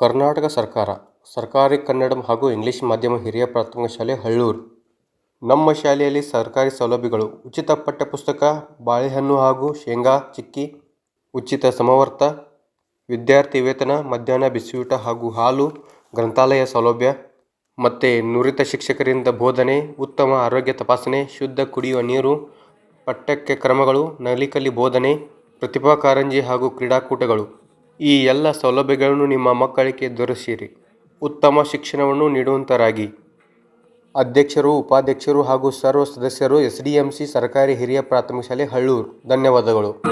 ಕರ್ನಾಟಕ ಸರ್ಕಾರ, ಸರ್ಕಾರಿ ಕನ್ನಡ ಹಾಗೂ ಇಂಗ್ಲಿಷ್ ಮಾಧ್ಯಮ ಹಿರಿಯ ಪ್ರಾಥಮಿಕ ಶಾಲೆ ಹಳ್ಳೂರು. ನಮ್ಮ ಶಾಲೆಯಲ್ಲಿ ಸರ್ಕಾರಿ ಸೌಲಭ್ಯಗಳು, ಉಚಿತ ಪಠ್ಯಪುಸ್ತಕ, ಬಾಳೆಹಣ್ಣು ಹಾಗೂ ಶೇಂಗಾ, ಚಿಕ್ಕಿ, ಉಚಿತ ಸಮವರ್ತ, ವಿದ್ಯಾರ್ಥಿ ವೇತನ, ಮಧ್ಯಾಹ್ನ ಬಿಸಿಯೂಟ ಹಾಗೂ ಹಾಲು, ಗ್ರಂಥಾಲಯ ಸೌಲಭ್ಯ, ಮತ್ತು ನುರಿತ ಶಿಕ್ಷಕರಿಂದ ಬೋಧನೆ, ಉತ್ತಮ ಆರೋಗ್ಯ ತಪಾಸಣೆ, ಶುದ್ಧ ಕುಡಿಯುವ ನೀರು, ಪಠ್ಯಕ್ಕೆ ಕ್ರಮಗಳು ನಲಿಕಲಿ ಬೋಧನೆ, ಪ್ರತಿಭಾ ಕಾರಂಜಿ ಹಾಗೂ ಕ್ರೀಡಾಕೂಟಗಳು. ಈ ಎಲ್ಲ ಸೌಲಭ್ಯಗಳನ್ನು ನಿಮ್ಮ ಮಕ್ಕಳಿಗೆ ದೊರೆಸಿರಿ. ಉತ್ತಮ ಶಿಕ್ಷಣವನ್ನು ನೀಡುವಂತರಾಗಿ. ಅಧ್ಯಕ್ಷರು, ಉಪಾಧ್ಯಕ್ಷರು ಹಾಗೂ ಸರ್ವ ಸದಸ್ಯರು ಎಸ್ ಡಿ ಎಂ ಸಿ ಸರ್ಕಾರಿ ಹಿರಿಯ ಪ್ರಾಥಮಿಕ ಶಾಲೆ ಹಳ್ಳೂರು. ಧನ್ಯವಾದಗಳು.